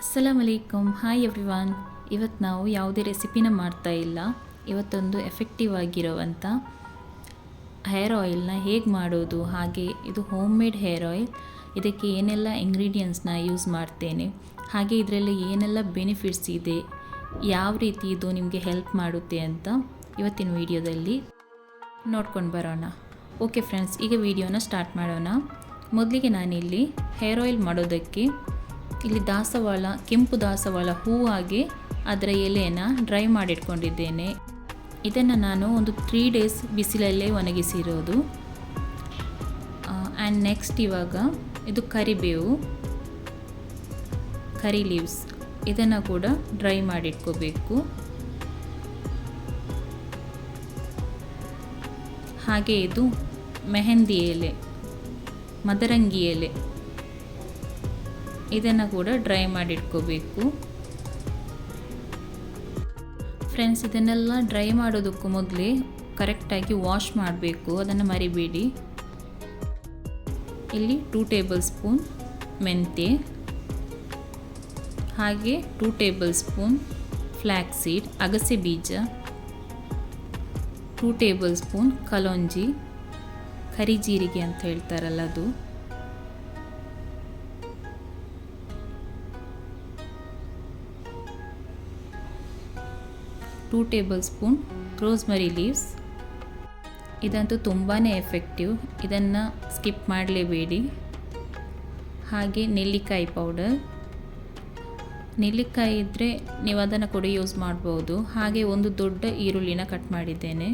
ಅಸ್ಸಲಾಮ್ alaikum hi everyone ಇವತ್ತು ನಾವು ಯಾವುದೇ ರೆಸಿಪಿನ ಮಾಡ್ತಾ ಇಲ್ಲ. ಇವತ್ತೊಂದು ಎಫೆಕ್ಟಿವ್ ಆಗಿರೋವಂಥ ಹೇರ್ ಆಯಿಲ್ನ ಹೇಗೆ ಮಾಡೋದು? ಹಾಗೆ ಇದು ಹೋಮ್ ಮೇಡ್ ಹೇರ್ ಆಯಿಲ್ ಇದಕ್ಕೆ ಏನೆಲ್ಲ ಇಂಗ್ರೀಡಿಯೆಂಟ್ಸ್ನ ಯೂಸ್ ಮಾಡ್ತೇನೆ. ಹಾಗೆ ಇದರಲ್ಲಿ ಏನೆಲ್ಲ ಬೆನಿಫಿಟ್ಸ್ ಇದೆ? ಯಾವ ರೀತಿ ಇದು ನಿಮಗೆ ಹೆಲ್ಪ್ ಮಾಡುತ್ತೆ ಅಂತ ಇವತ್ತಿನ ವಿಡಿಯೋದಲ್ಲಿ ನೋಡ್ಕೊಂಡು ಬರೋಣ. ಓಕೆ ಫ್ರೆಂಡ್ಸ್ ಈಗ ವಿಡಿಯೋನ ಸ್ಟಾರ್ಟ್ ಮಾಡೋಣ. ಮೊದಲಿಗೆ ನಾನಿಲ್ಲಿ ಹೇರ್ ಆಯಿಲ್ ಮಾಡೋದಕ್ಕೆ ಇಲ್ಲಿ ದಾಸವಾಳ, ಕೆಂಪು ದಾಸವಾಳ ಹೂವಾಗಿ ಅದರ ಎಲೆಯನ್ನು ಡ್ರೈ ಮಾಡಿಟ್ಕೊಂಡಿದ್ದೇನೆ. ಇದನ್ನು ನಾನು ಒಂದು ತ್ರೀ ಡೇಸ್ ಬಿಸಿಲಲ್ಲೇ ಒಣಗಿಸಿರೋದು. ಆ್ಯಂಡ್ ನೆಕ್ಸ್ಟ್ ಇವಾಗ ಇದು ಕರಿಬೇವು, ಕರಿ ಲೀವ್ಸ್ ಇದನ್ನು ಕೂಡ ಡ್ರೈ ಮಾಡಿಟ್ಕೋಬೇಕು. ಹಾಗೆ ಇದು ಮೆಹಂದಿ ಎಲೆ, ಮದರಂಗಿ ಎಲೆ. ಇದನ್ನು ಕೂಡ ಡ್ರೈ ಮಾಡಿಟ್ಕೋಬೇಕು ಫ್ರೆಂಡ್ಸ್ ಇದನ್ನೆಲ್ಲ ಡ್ರೈ ಮಾಡೋದಕ್ಕೂ ಮೊದಲೇ ಕರೆಕ್ಟಾಗಿ ವಾಶ್ ಮಾಡಬೇಕು. ಅದನ್ನು ಮರಿಬೇಡಿ. ಇಲ್ಲಿ ಟೂ ಟೇಬಲ್ ಸ್ಪೂನ್ ಮೆಂತೆ ಹಾಗೆ ಟೂ ಟೇಬಲ್ ಸ್ಪೂನ್ ಸೀಡ್ ಅಗಸೆ ಬೀಜ ಟೂ ಟೇಬಲ್ ಸ್ಪೂನ್ ಕಲೊಂಜಿ ಕರಿ ಜೀರಿಗೆ ಅಂತ ಹೇಳ್ತಾರಲ್ಲ ಅದು. Two tablespoon rosemary leaves. ಇದಂತೂ ತುಂಬಾ ಎಫೆಕ್ಟಿವ್. ಇದನ್ನು ಸ್ಕಿಪ್ ಮಾಡಲೇಬೇಡಿ. ಹಾಗೆ ನೆಲ್ಲಿಕಾಯಿ ಪೌಡರ್. ನೆಲ್ಲಿಕಾಯಿ ಇದ್ದರೆ ನೀವು ಅದನ್ನು ಕೂಡ ಯೂಸ್ ಮಾಡ್ಬೋದು. ಹಾಗೆ ಒಂದು ದೊಡ್ಡ ಈರುಳ್ಳಿನ ಕಟ್ ಮಾಡಿದ್ದೇನೆ.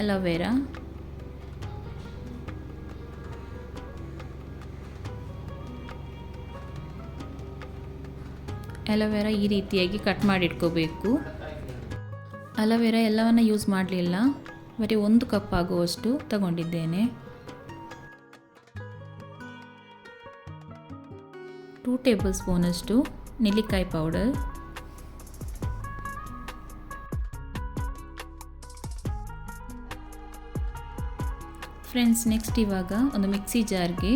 Aloe vera. ಅಲೋವೆರಾ ಈ ರೀತಿಯಾಗಿ ಕಟ್ ಮಾಡಿಟ್ಕೋಬೇಕು. ಅಲೋವೆರಾ ಎಲ್ಲವನ್ನು ಯೂಸ್ ಮಾಡಲಿಲ್ಲ. ಬರೀ ಒಂದು ಕಪ್ ಆಗುವಷ್ಟು ತಗೊಂಡಿದ್ದೇನೆ. ಟೂ ಟೇಬಲ್ ಸ್ಪೂನಷ್ಟು ನೆಲ್ಲಿಕಾಯಿ ಪೌಡರ್. ಫ್ರೆಂಡ್ಸ್, ನೆಕ್ಸ್ಟ್ ಇವಾಗ ಒಂದು ಮಿಕ್ಸಿ ಜಾರ್ಗೆ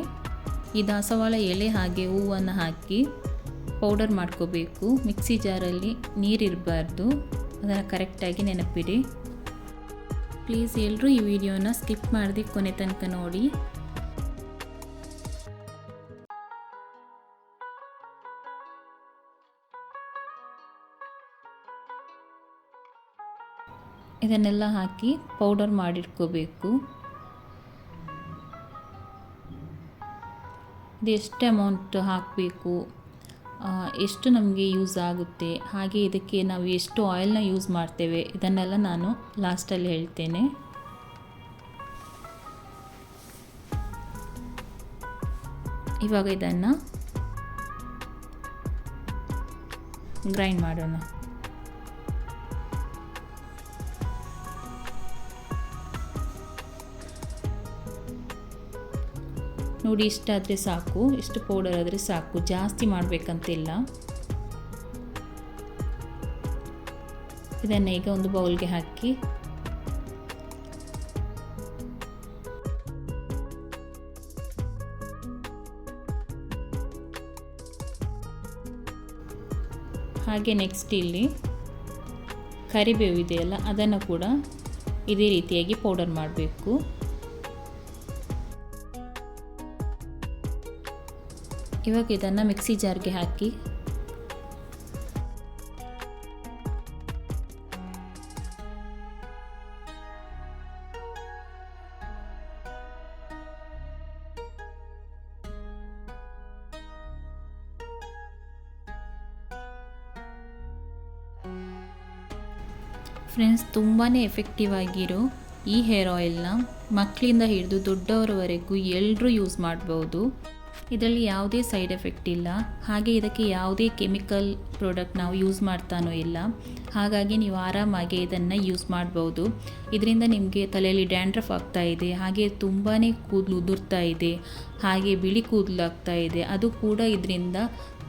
ಈ ದಾಸವಾಳ ಎಲೆ ಹಾಗೆ ಹೂವನ್ನು ಹಾಕಿ ಪೌಡರ್ ಮಾಡ್ಕೋಬೇಕು. ಮಿಕ್ಸಿ ಜಾರಲ್ಲಿ ನೀರಿರಬಾರ್ದು. ಅದನ್ನು ಕರೆಕ್ಟಾಗಿ ನೆನಪಿಡಿ. ಪ್ಲೀಸ್ ಎಲ್ಲರೂ ಈ ವಿಡಿಯೋನ ಸ್ಕಿಪ್ ಮಾಡದೆ ಕೊನೆ ತನಕ ನೋಡಿ. ಇದನ್ನೆಲ್ಲ ಹಾಕಿ ಪೌಡರ್ ಮಾಡಿಟ್ಕೋಬೇಕು. ಇದು ಎಷ್ಟು ಅಮೌಂಟ್ ಹಾಕಬೇಕು? ಎಷ್ಟು ನಮಗೆ ಯೂಸ್ ಆಗುತ್ತೆ, ಹಾಗೆ ಇದಕ್ಕೆ ನಾವು ಎಷ್ಟು ಆಯಿಲ್ನ ಯೂಸ್ ಮಾಡ್ತೇವೆ, ಇದನ್ನೆಲ್ಲ ನಾನು ಲಾಸ್ಟಲ್ಲಿ ಹೇಳ್ತೇನೆ. ಇವಾಗ ಇದನ್ನು ಗ್ರೈಂಡ್ ಮಾಡೋಣ. ನೋಡಿ ಇಷ್ಟಾದರೆ ಸಾಕು. ಇಷ್ಟು ಪೌಡರ್ ಆದರೆ ಸಾಕು. ಜಾಸ್ತಿ ಮಾಡಬೇಕಂತಿಲ್ಲ. ಇದನ್ನು ಈಗ ಒಂದು ಬೌಲ್ಗೆ ಹಾಕಿ. ಹಾಗೆ ನೆಕ್ಸ್ಟ್ ಇಲ್ಲಿ ಕರಿಬೇವು ಇದೆಯಲ್ಲ, ಅದನ್ನು ಕೂಡ ಇದೇ ರೀತಿಯಾಗಿ ಪೌಡರ್ ಮಾಡಬೇಕು. ಇವಾಗ ಇದನ್ನು ಮಿಕ್ಸಿ ಜಾರ್ಗೆ ಹಾಕಿ. ಫ್ರೆಂಡ್ಸ್ ತುಂಬಾ ಎಫೆಕ್ಟಿವ್ ಆಗಿರೋ ಈ ಹೇರ್ ಆಯಿಲ್ನ ಮಕ್ಕಳಿಂದ ಹಿಡಿದು ದೊಡ್ಡವರವರೆಗೂ ಎಲ್ಲರೂ ಯೂಸ್ ಮಾಡ್ಬೋದು. ಇದರಲ್ಲಿ ಯಾವುದೇ ಸೈಡ್ ಎಫೆಕ್ಟ್ ಇಲ್ಲ. ಹಾಗೆ ಇದಕ್ಕೆ ಯಾವುದೇ ಕೆಮಿಕಲ್ ಪ್ರಾಡಕ್ಟ್ ನಾವು ಯೂಸ್ ಮಾಡ್ತಾನೋ ಇಲ್ಲ. ಹಾಗಾಗಿ ನೀವು ಆರಾಮಾಗಿ ಇದನ್ನು ಯೂಸ್ ಮಾಡ್ಬೋದು. ಇದರಿಂದ ನಿಮಗೆ ತಲೆಯಲ್ಲಿ ಡ್ಯಾಂಡ್ರಫ್ ಆಗ್ತಾ ಇದೆ. ಹಾಗೆ ತುಂಬಾ ಕೂದಲು ಉದುರ್ತಾ ಇದೆ. ಹಾಗೆ ಬಿಳಿ ಕೂದಲು ಆಗ್ತಾ ಇದೆ. ಅದು ಕೂಡ ಇದರಿಂದ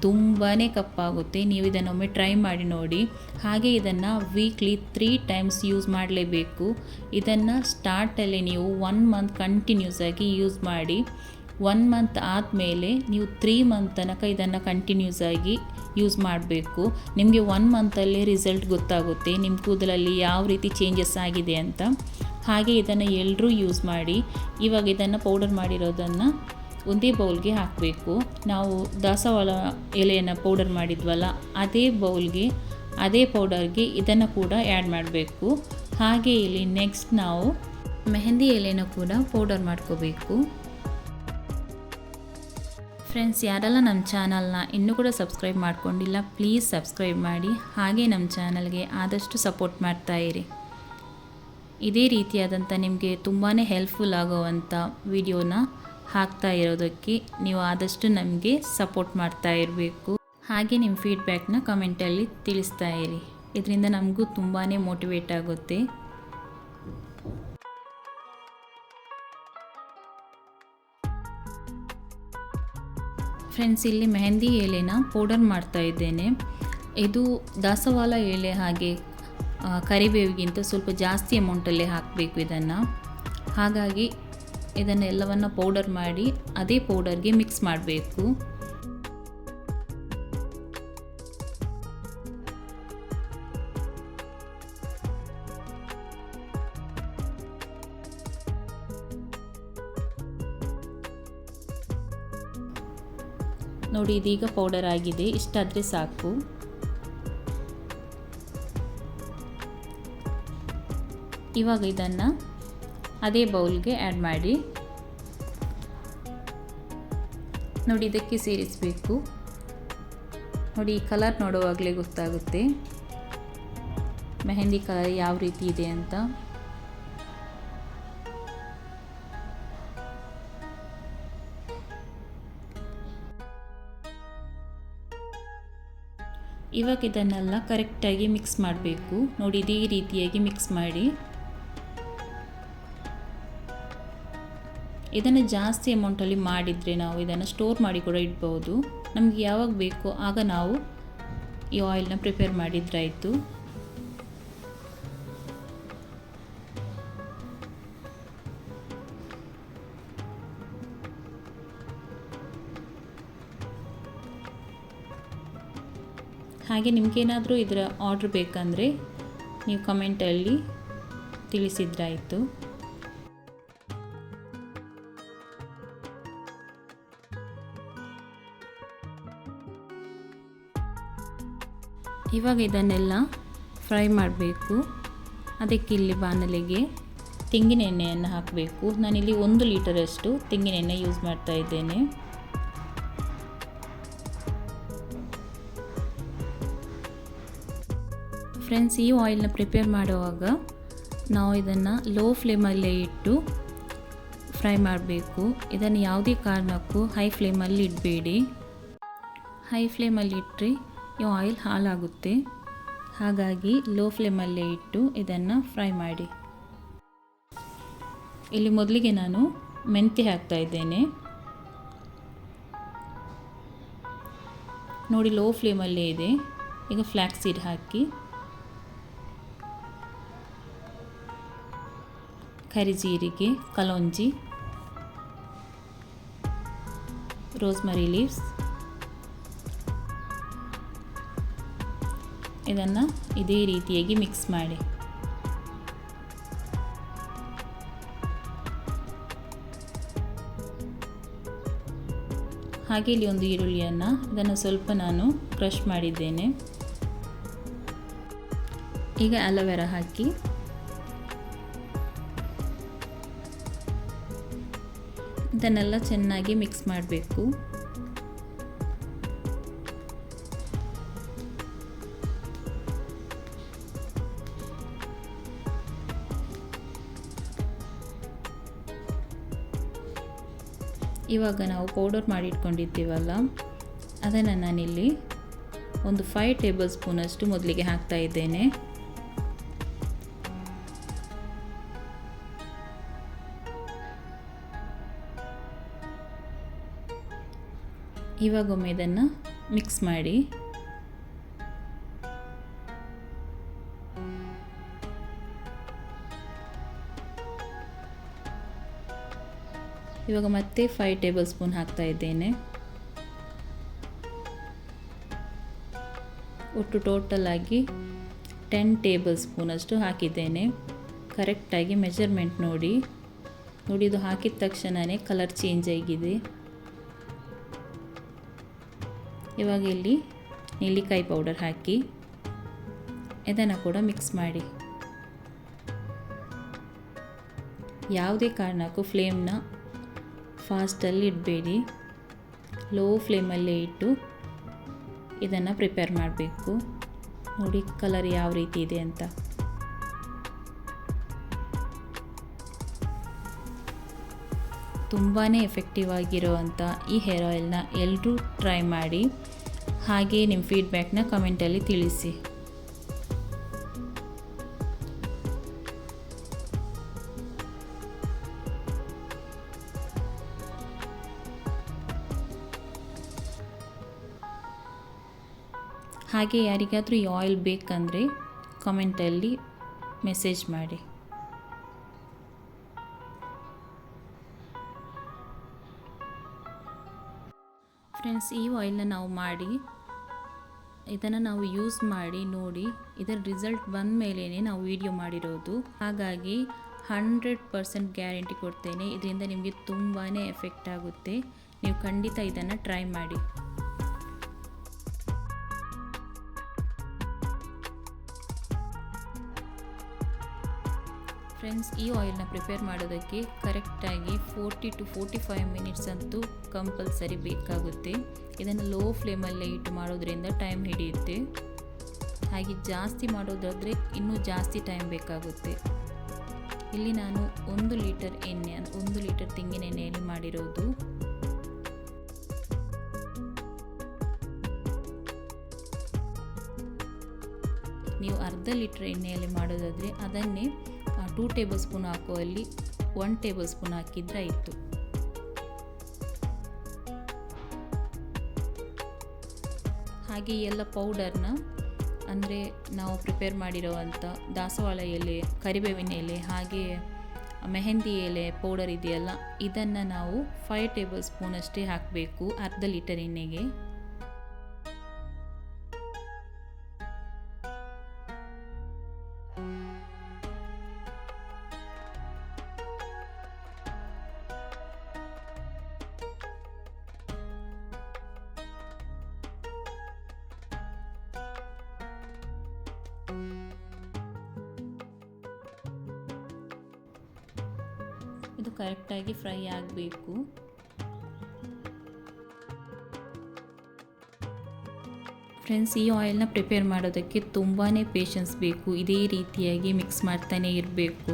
ತುಂಬಾ ಕಪ್ಪಾಗುತ್ತೆ. ನೀವು ಇದನ್ನೊಮ್ಮೆ ಟ್ರೈ ಮಾಡಿ ನೋಡಿ. ಹಾಗೆ ಇದನ್ನು ವೀಕ್ಲಿ ತ್ರೀ ಟೈಮ್ಸ್ ಯೂಸ್ ಮಾಡಲೇಬೇಕು. ಇದನ್ನು ಸ್ಟಾರ್ಟಲ್ಲಿ ನೀವು ಒನ್ ಮಂತ್ ಕಂಟಿನ್ಯೂಸ್ ಆಗಿ ಯೂಸ್ ಮಾಡಿ. ಒನ್ ಮಂತ್ ಆದಮೇಲೆ ನೀವು ತ್ರೀ ಮಂತ್ ತನಕ ಇದನ್ನು ಕಂಟಿನ್ಯೂಸ್ ಆಗಿ ಯೂಸ್ ಮಾಡಬೇಕು. ನಿಮಗೆ ಒನ್ ಮಂತಲ್ಲೇ ರಿಸಲ್ಟ್ ಗೊತ್ತಾಗುತ್ತೆ. ನಿಮ್ಮ ಕೂದಲಲ್ಲಿ ಯಾವ ರೀತಿ ಚೇಂಜಸ್ ಆಗಿದೆ ಅಂತ. ಹಾಗೆ ಇದನ್ನು ಎಲ್ಲರೂ ಯೂಸ್ ಮಾಡಿ, ಇವಾಗ ಇದನ್ನು ಪೌಡರ್ ಮಾಡಿರೋದನ್ನು ಒಂದೇ ಬೌಲ್ಗೆ ಹಾಕಬೇಕು. ನಾವು ದಾಸವಾಳ ಎಲೆಯನ್ನು ಪೌಡರ್ ಮಾಡಿದ್ವಲ್ಲ, ಅದೇ ಬೌಲ್ಗೆ ಅದೇ ಪೌಡರ್ಗೆ ಇದನ್ನು ಕೂಡ ಆ್ಯಡ್ ಮಾಡಬೇಕು. ಹಾಗೆ ಇಲ್ಲಿ ನೆಕ್ಸ್ಟ್ ನಾವು ಮೆಹಂದಿ ಎಲೆನ ಕೂಡ ಪೌಡರ್ ಮಾಡ್ಕೋಬೇಕು. ಫ್ರೆಂಡ್ಸ್, ಯಾರೆಲ್ಲ ನಮ್ಮ ಚಾನಲ್ನ ಇನ್ನೂ ಕೂಡ ಸಬ್ಸ್ಕ್ರೈಬ್ ಮಾಡ್ಕೊಂಡಿಲ್ಲ ಪ್ಲೀಸ್ ಸಬ್ಸ್ಕ್ರೈಬ್ ಮಾಡಿ. ಹಾಗೆ ನಮ್ಮ ಚಾನಲ್ಗೆ ಆದಷ್ಟು ಸಪೋರ್ಟ್ ಮಾಡ್ತಾ ಇರಿ. ಇದೇ ರೀತಿಯಾದಂಥ ನಿಮಗೆ ತುಂಬಾ ಹೆಲ್ಪ್ಫುಲ್ ಆಗುವಂಥ ವಿಡಿಯೋನ ಹಾಕ್ತಾ ಇರೋದಕ್ಕೆ ನೀವು ಆದಷ್ಟು ನಮಗೆ ಸಪೋರ್ಟ್ ಮಾಡ್ತಾ ಇರಬೇಕು. ಹಾಗೆ ನಿಮ್ಮ ಫೀಡ್ಬ್ಯಾಕ್ನ ಕಮೆಂಟಲ್ಲಿ ತಿಳಿಸ್ತಾ ಇರಿ. ಇದರಿಂದ ನಮಗೂ ತುಂಬಾ ಮೋಟಿವೇಟ್ ಆಗುತ್ತೆ. ಫ್ರೆಂಡ್ಸ್ ಇಲ್ಲಿ ಮೆಹಂದಿ ಎಲೆನ ಪೌಡರ್ ಮಾಡ್ತಾ ಇದ್ದೇನೆ. ಇದು ದಾಸವಾಳ ಎಲೆ ಹಾಗೆ ಕರಿಬೇವಿಗಿಂತ ಸ್ವಲ್ಪ ಜಾಸ್ತಿ ಅಮೌಂಟಲ್ಲೇ ಹಾಕಬೇಕು ಇದನ್ನು. ಹಾಗಾಗಿ ಇದನ್ನೆಲ್ಲವನ್ನು ಪೌಡರ್ ಮಾಡಿ, ಅದೇ ಪೌಡರ್ಗೆ ಮಿಕ್ಸ್ ಮಾಡಬೇಕು. ನೋಡಿ, ಇದೀಗ ಪೌಡರ್ ಆಗಿದೆ. ಇಷ್ಟಾದರೆ ಸಾಕು. ಇವಾಗ ಇದನ್ನು ಅದೇ ಬೌಲ್ಗೆ ಆ್ಯಡ್ ಮಾಡಿ. ನೋಡಿ, ಇದಕ್ಕೆ ಸೇರಿಸಬೇಕು. ನೋಡಿ, ಈ ಕಲರ್ ನೋಡುವಾಗಲೇ ಗೊತ್ತಾಗುತ್ತೆ. ಮೆಹಂದಿ ಕಲರ್ ಯಾವ ರೀತಿ ಇದೆ ಅಂತ. ಇವಾಗ ಇದನ್ನೆಲ್ಲ ಕರೆಕ್ಟಾಗಿ ಮಿಕ್ಸ್ ಮಾಡಬೇಕು. ನೋಡಿ, ಇದೇ ರೀತಿಯಾಗಿ ಮಿಕ್ಸ್ ಮಾಡಿ. ಇದನ್ನು ಜಾಸ್ತಿ ಅಮೌಂಟಲ್ಲಿ ಮಾಡಿದರೆ ನಾವು ಇದನ್ನು ಸ್ಟೋರ್ ಮಾಡಿ ಕೂಡ ಇಡ್ಬೋದು. ನಮಗೆ ಯಾವಾಗ ಬೇಕೋ ಆಗ ನಾವು ಈ ಆಯಿಲ್ನ ಪ್ರಿಪೇರ್ ಮಾಡಿದ್ರಾಯಿತು ಹಾಗೆ ನಿಮಗೇನಾದರೂ ಇದರ ಆರ್ಡ್ರ್ ಬೇಕಂದರೆ ನೀವು ಕಮೆಂಟಲ್ಲಿ ತಿಳಿಸಿದ್ರಾಯಿತು. ಇವಾಗ ಇದನ್ನೆಲ್ಲ ಫ್ರೈ ಮಾಡಬೇಕು. ಅದಕ್ಕೆ ಇಲ್ಲಿ ಬಾಣಲೆಗೆ ತೆಂಗಿನ ಎಣ್ಣೆಯನ್ನು ಹಾಕಬೇಕು. ನಾನಿಲ್ಲಿ ಒಂದು ಲೀಟರಷ್ಟು ತೆಂಗಿನ ಎಣ್ಣೆ ಯೂಸ್ ಮಾಡ್ತಾ ಇದ್ದೇನೆ. ಫ್ರೆಂಡ್ಸ್ ಈ ಆಯಿಲ್ನ ಪ್ರಿಪೇರ್ ಮಾಡುವಾಗ ನಾವು ಇದನ್ನು ಲೋ ಫ್ಲೇಮಲ್ಲೇ ಇಟ್ಟು ಫ್ರೈ ಮಾಡಬೇಕು. ಇದನ್ನು ಯಾವುದೇ ಕಾರಣಕ್ಕೂ ಹೈ ಫ್ಲೇಮಲ್ಲಿ ಇಡಬೇಡಿ. ಹೈ ಫ್ಲೇಮಲ್ಲಿ ಇಟ್ಟರೆ ಈ ಆಯಿಲ್ ಹಾಳಾಗುತ್ತೆ. ಹಾಗಾಗಿ ಲೋ ಫ್ಲೇಮಲ್ಲೇ ಇಟ್ಟು ಇದನ್ನು ಫ್ರೈ ಮಾಡಿ. ಇಲ್ಲಿ ಮೊದಲಿಗೆ ನಾನು ಮೆಂತ್ಯ ಹಾಕ್ತಾ ಇದ್ದೇನೆ. ನೋಡಿ ಲೋ ಫ್ಲೇಮಲ್ಲೇ ಇದೆ. ಈಗ ಫ್ಲ್ಯಾಕ್ಸ್ ಸೀಡ್ ಹಾಕಿ. ಕರಿಜೀರಿಗೆ ಕಲೋಂಜಿ ರೋಸ್ಮರಿ ಲೀವ್ಸ್ ಇದನ್ನು ಇದೇ ರೀತಿಯಾಗಿ ಮಿಕ್ಸ್ ಮಾಡಿ. ಹಾಗೆ ಇಲ್ಲಿ ಒಂದು ಈರುಳ್ಳಿಯನ್ನು ಇದನ್ನು ಸ್ವಲ್ಪ ನಾನು ಕ್ರಷ್ ಮಾಡಿದ್ದೇನೆ. ಈಗ ಅಲೋವೆರಾ ಹಾಕಿ ಇದನ್ನೆಲ್ಲ ಚೆನ್ನಾಗಿ ಮಿಕ್ಸ್ ಮಾಡಬೇಕು. ಇವಾಗ ನಾವು ಪೌಡರ್ ಮಾಡಿ ಇಟ್ಕೊಂಡಿದ್ದೀವಲ್ಲ ಅದನ್ನು ನಾನಿಲ್ಲಿ ಒಂದು ಫೈವ್ ಟೇಬಲ್ ಸ್ಪೂನಷ್ಟು ಮೊದಲಿಗೆ ಹಾಕ್ತಾ ಇದ್ದೇನೆ. ಇವಾಗೊಮ್ಮೆ ಇದನ್ನು ಮಿಕ್ಸ್ ಮಾಡಿ. ಇವಾಗ ಮತ್ತೆ ಫೈವ್ ಟೇಬಲ್ ಸ್ಪೂನ್ ಹಾಕ್ತಾ ಇದ್ದೇನೆ. ಒಟ್ಟು ಟೋಟಲ್ ಆಗಿ ಟೆನ್ ಟೇಬಲ್ ಸ್ಪೂನಷ್ಟು ಹಾಕಿದ್ದೇನೆ. ಕರೆಕ್ಟಾಗಿ ಮೆಜರ್ಮೆಂಟ್ ನೋಡಿ. ನೋಡಿ, ಇದು ಹಾಕಿದ ತಕ್ಷಣವೇ ಕಲರ್ ಚೇಂಜ್ ಆಗಿದೆ. ಇವಾಗ ಇಲ್ಲಿ ನೆಲ್ಲಿಕಾಯಿ ಪೌಡರ್ ಹಾಕಿ ಇದನ್ನು ಕೂಡ ಮಿಕ್ಸ್ ಮಾಡಿ. ಯಾವುದೇ ಕಾರಣಕ್ಕೂ ಫ್ಲೇಮ್ನ ಫಾಸ್ಟಲ್ಲಿ ಇಡಬೇಡಿ. ಲೋ ಫ್ಲೇಮಲ್ಲೇ ಇಟ್ಟು ಇದನ್ನು ಪ್ರಿಪೇರ್ ಮಾಡಬೇಕು. ನೋಡಿ ಕಲರ್ ಯಾವ ರೀತಿ ಇದೆ ಅಂತ. ತುಂಬಾ ಎಫೆಕ್ಟಿವ್ ಆಗಿರೋವಂಥ ಈ ಹೇರ್ ಆಯಿಲ್ನ ಎಲ್ಲರೂ ಟ್ರೈ ಮಾಡಿ. ಹಾಗೆ ನಿಮ್ಮ ಫೀಡ್ಬ್ಯಾಕ್ನ ಕಮೆಂಟಲ್ಲಿ ತಿಳಿಸಿ. ಹಾಗೆ ಯಾರಿಗಾದರೂ ಈ ಆಯಿಲ್ ಬೇಕಂದರೆ ಕಮೆಂಟಲ್ಲಿ ಮೆಸೇಜ್ ಮಾಡಿ. ಫ್ರೆಂಡ್ಸ್, ಈ ಆಯಿಲ್ನ ನಾವು ಮಾಡಿ, ಇದನ್ನು ನಾವು ಯೂಸ್ ಮಾಡಿ, ನೋಡಿ, ಇದರ ರಿಸಲ್ಟ್ ಬಂದ ಮೇಲೇ ನಾವು ವಿಡಿಯೋ ಮಾಡಿರೋದು. ಹಾಗಾಗಿ ಹಂಡ್ರೆಡ್ ಪರ್ಸೆಂಟ್ ಗ್ಯಾರಂಟಿ ಕೊಡ್ತೇನೆ. ಇದರಿಂದ ನಿಮಗೆ ತುಂಬಾ ಎಫೆಕ್ಟ್ ಆಗುತ್ತೆ. ನೀವು ಖಂಡಿತ ಇದನ್ನು ಟ್ರೈ ಮಾಡಿ. ಫ್ರೆಂಡ್ಸ್, ಈ ಆಯಿಲ್ನ ಪ್ರಿಪೇರ್ ಮಾಡೋದಕ್ಕೆ ಕರೆಕ್ಟಾಗಿ forty to forty five minutes ಅಂತೂ ಕಂಪಲ್ಸರಿ ಬೇಕಾಗುತ್ತೆ. ಇದನ್ನು ಲೋ ಫ್ಲೇಮಲ್ಲೇ ಇಟ್ಟು ಮಾಡೋದ್ರಿಂದ ಟೈಮ್ ಹಿಡಿಯುತ್ತೆ. ಹಾಗೆ ಜಾಸ್ತಿ ಮಾಡೋದಾದರೆ ಇನ್ನೂ ಜಾಸ್ತಿ ಟೈಮ್ ಬೇಕಾಗುತ್ತೆ. ಇಲ್ಲಿ ನಾನು ಒಂದು ಲೀಟರ್ ಎಣ್ಣೆ, ಒಂದು ಲೀಟರ್ ತೆಂಗಿನ ಎಣ್ಣೆಯಲ್ಲಿ ಮಾಡಿರೋದು. ನೀವು ಅರ್ಧ ಲೀಟರ್ ಎಣ್ಣೆಯಲ್ಲಿ ಮಾಡೋದಾದರೆ ಅದನ್ನೇ ಟೂ ಟೇಬಲ್ ಸ್ಪೂನ್ ಹಾಕೋ ಅಲ್ಲಿ ಒನ್ ಟೇಬಲ್ ಸ್ಪೂನ್ ಹಾಕಿದ್ರೆ ಇತ್ತು ಹಾಗೆ ಎಲ್ಲ ಪೌಡರ್ನ, ಅಂದರೆ ನಾವು ಪ್ರಿಪೇರ್ ಮಾಡಿರೋವಂಥ ದಾಸವಾಳ ಎಲೆ, ಕರಿಬೇವಿನ ಎಲೆ, ಹಾಗೆ ಮೆಹಂದಿ ಎಲೆ ಪೌಡರ್ ಇದೆಯಲ್ಲ, ಇದನ್ನು ನಾವು ಫೈವ್ ಟೇಬಲ್ ಸ್ಪೂನಷ್ಟೇ ಹಾಕಬೇಕು, ಅರ್ಧ ಲೀಟರ್ ಎಣ್ಣೆಗೆ. ಇದು ಕರೆಕ್ಟಾಗಿ ಫ್ರೈ ಆಗಬೇಕು. ಫ್ರೆಂಡ್ಸ್, ಈ ಆಯಿಲ್ನ ಪ್ರಿಪೇರ್ ಮಾಡೋದಕ್ಕೆ ತುಂಬಾ ಪೇಷನ್ಸ್ ಬೇಕು. ಇದೇ ರೀತಿಯಾಗಿ ಮಿಕ್ಸ್ ಮಾಡ್ತಾನೆ ಇರಬೇಕು.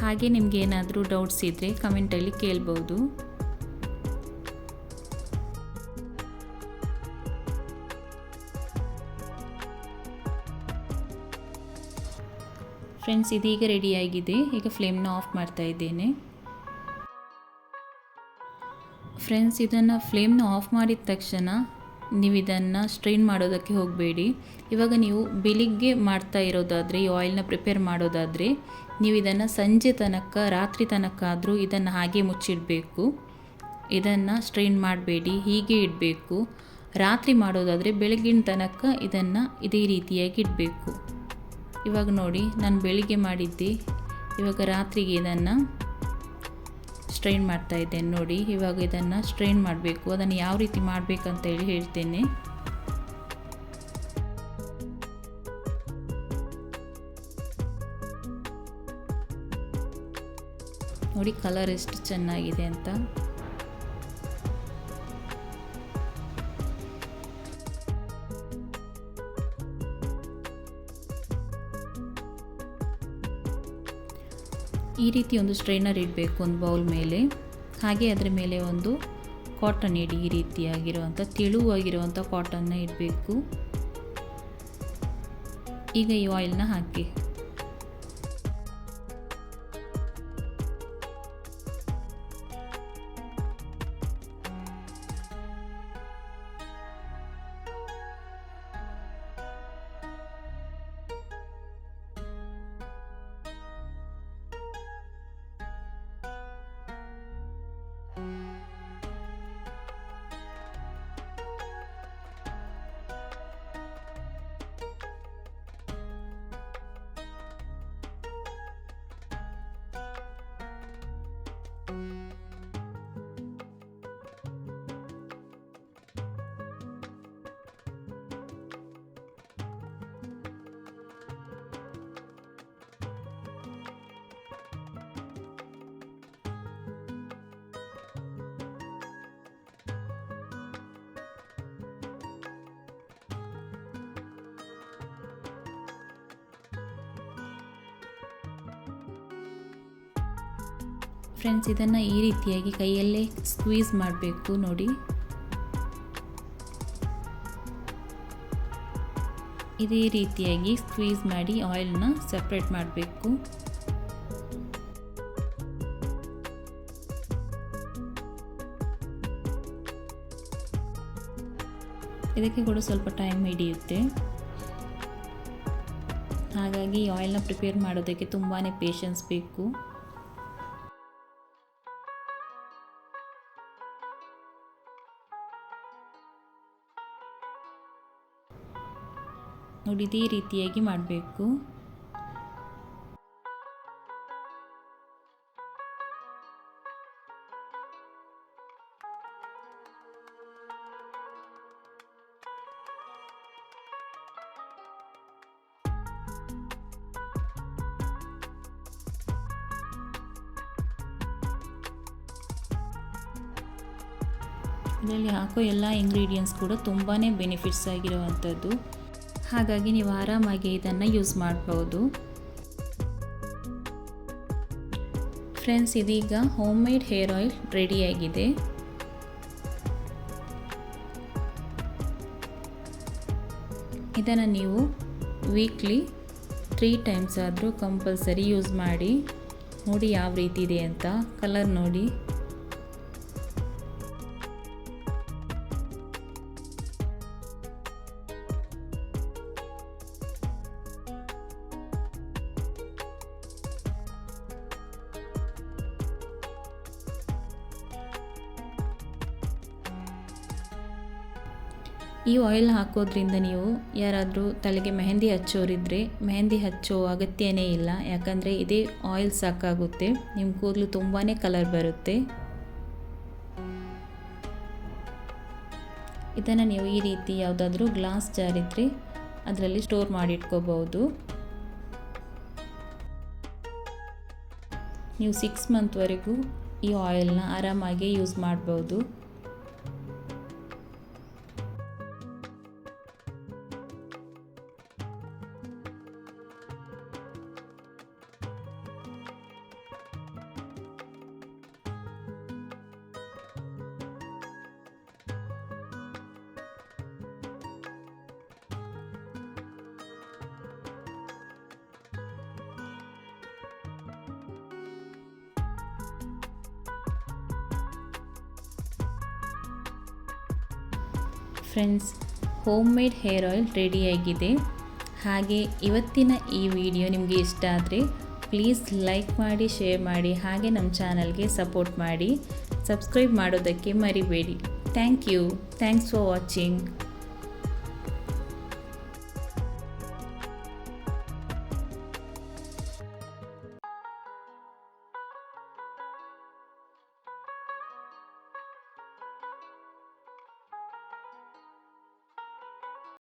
ಹಾಗೆ ನಿಮಗೆ ಏನಾದರೂ ಡೌಟ್ಸ್ ಇದ್ದರೆ ಕಮೆಂಟಲ್ಲಿ ಕೇಳ್ಬೋದು. ಫ್ರೆಂಡ್ಸ್ ಇದೀಗ ರೆಡಿಯಾಗಿದೆ ಈಗ ಫ್ಲೇಮ್ನ ಆಫ್ ಮಾಡ್ತಾ ಇದ್ದೇನೆ. ಫ್ರೆಂಡ್ಸ್ ಇದನ್ನು ಫ್ಲೇಮ್ನ ಆಫ್ ಮಾಡಿದ ತಕ್ಷಣ ನೀವು ಇದನ್ನು ಸ್ಟ್ರೈನ್ ಮಾಡೋದಕ್ಕೆ ಹೋಗಬೇಡಿ. ಇವಾಗ ನೀವು ಬೆಳಿಗ್ಗೆ ಮಾಡ್ತಾ ಇರೋದಾದರೆ, ಈ ಆಯಿಲ್ನ ಪ್ರಿಪೇರ್ ಮಾಡೋದಾದರೆ ನೀವು ಇದನ್ನು ಸಂಜೆ ತನಕ, ರಾತ್ರಿ ತನಕ ಆದರೂ ಇದನ್ನು ಹಾಗೆ ಮುಚ್ಚಿಡಬೇಕು. ಇದನ್ನು ಸ್ಟ್ರೈನ್ ಮಾಡಬೇಡಿ, ಹೀಗೆ ಇಡಬೇಕು. ರಾತ್ರಿ ಮಾಡೋದಾದರೆ ಬೆಳಗಿನ ತನಕ ಇದನ್ನು ಇದೇ ರೀತಿಯಾಗಿ ಇಡಬೇಕು. ಇವಾಗ ನೋಡಿ, ನಾನು ಬೆಳಿಗ್ಗೆ ಮಾಡಿದ್ದೆ. ಇವಾಗ ರಾತ್ರಿಗೆ ಇದನ್ನು ಸ್ಟ್ರೈನ್ ಮಾಡ್ತಾ ಇದ್ದೇನೆ ನೋಡಿ. ಇವಾಗ ಇದನ್ನು ಸ್ಟ್ರೈನ್ ಮಾಡಬೇಕು. ಅದನ್ನು ಯಾವ ರೀತಿ ಮಾಡಬೇಕಂತ ಹೇಳಿ ಹೇಳ್ತೇನೆ. ನೋಡಿ ಕಲರ್ ಎಷ್ಟು ಚೆನ್ನಾಗಿದೆ ಅಂತ. ಈ ರೀತಿ ಒಂದು ಸ್ಟ್ರೈನರ್ ಇಡಬೇಕು ಒಂದು ಬೌಲ್ ಮೇಲೆ. ಹಾಗೆ ಅದರ ಮೇಲೆ ಒಂದು ಕಾಟನ್ ಇಡಿ, ಈ ರೀತಿಯಾಗಿರುವಂಥ ತೆಳುವಾಗಿರುವಂಥ ಕಾಟನ್ನ ಇಡಬೇಕು. ಈಗ ಈ ಆಯಿಲ್ನ ಹಾಕಿ. ಫ್ರೆಂಡ್ಸ್ ಇದನ್ನು ಈ ರೀತಿಯಾಗಿ ಕೈಯಲ್ಲೇ ಸ್ಕ್ವೀಸ್ ಮಾಡಬೇಕು ನೋಡಿ. ಇದೇ ರೀತಿಯಾಗಿ ಸ್ಕ್ವೀಸ್ ಮಾಡಿ ಆಯಿಲ್ನ ಸಪ್ರೇಟ್ ಮಾಡಬೇಕು. ಇದಕ್ಕೆ ಕೂಡ ಸ್ವಲ್ಪ ಟೈಮ್ ಹಿಡಿಯುತ್ತೆ. ಹಾಗಾಗಿ ಆಯಿಲ್ನ ಪ್ರಿಪೇರ್ ಮಾಡೋದಕ್ಕೆ ತುಂಬಾ ಪೇಷನ್ಸ್ ಬೇಕು. ನೋಡಿ ಇದೇ ರೀತಿಯಾಗಿ ಮಾಡಬೇಕು. ಇದರಲ್ಲಿ ಹಾಕೋ ಎಲ್ಲ ಇಂಗ್ರೀಡಿಯೆಂಟ್ಸ್ ಕೂಡ ತುಂಬಾ ಬೆನಿಫಿಟ್ಸ್ ಆಗಿರುವಂಥದ್ದು. ಹಾಗಾಗಿ ನೀವು ಆರಾಮಾಗಿ ಇದನ್ನು ಯೂಸ್ ಮಾಡ್ಬೋದು. ಫ್ರೆಂಡ್ಸ್ ಇದೀಗ ಹೋಮ್ ಮೇಡ್ ಹೇರ್ ಆಯಿಲ್ ರೆಡಿಯಾಗಿದೆ ಇದನ್ನು ನೀವು ವೀಕ್ಲಿ ತ್ರೀ ಟೈಮ್ಸ್ ಆದರೂ ಕಂಪಲ್ಸರಿ ಯೂಸ್ ಮಾಡಿ. ನೋಡಿ ಯಾವ ರೀತಿ ಇದೆ ಅಂತ ಕಲರ್ ನೋಡಿ. ಈ ಆಯಿಲ್ ಹಾಕೋದ್ರಿಂದ ನೀವು ಯಾರಾದರೂ ತಲೆಗೆ ಮೆಹಂದಿ ಹಚ್ಚೋರಿದ್ರೆ ಮೆಹಂದಿ ಹಚ್ಚೋ ಅಗತ್ಯನೇ ಇಲ್ಲ. ಯಾಕಂದರೆ ಇದೇ ಆಯಿಲ್ ಸಾಕಾಗುತ್ತೆ. ನಿಮ್ಮ ಕೂದಲು ತುಂಬಾ ಕಲರ್ ಬರುತ್ತೆ. ಇದನ್ನು ನೀವು ಈ ರೀತಿ ಯಾವುದಾದ್ರೂ ಗ್ಲಾಸ್ ಜಾರ್ ಅದರಲ್ಲಿ ಸ್ಟೋರ್ ಮಾಡಿಟ್ಕೋಬಹುದು. ನೀವು ಸಿಕ್ಸ್ ಮಂತ್ವರೆಗೂ ಈ ಆಯಿಲ್ನ ಆರಾಮಾಗಿ ಯೂಸ್ ಮಾಡ್ಬೋದು. Friends homemade hair oil ರೆಡಿಯಾಗಿದೆ ಹಾಗೆ ಇವತ್ತಿನ ಈ ವಿಡಿಯೋ ನಿಮಗೆ ಇಷ್ಟ ಆದರೆ ಪ್ಲೀಸ್ ಲೈಕ್ ಮಾಡಿ ಶೇರ್ ಮಾಡಿ, ಹಾಗೆ ನಮ್ಮ ಚಾನಲ್ಗೆ ಸಪೋರ್ಟ್ ಮಾಡಿ. ಸಬ್ಸ್ಕ್ರೈಬ್ ಮಾಡೋದಕ್ಕೆ ಮರಿಬೇಡಿ. Thank you thanks for watching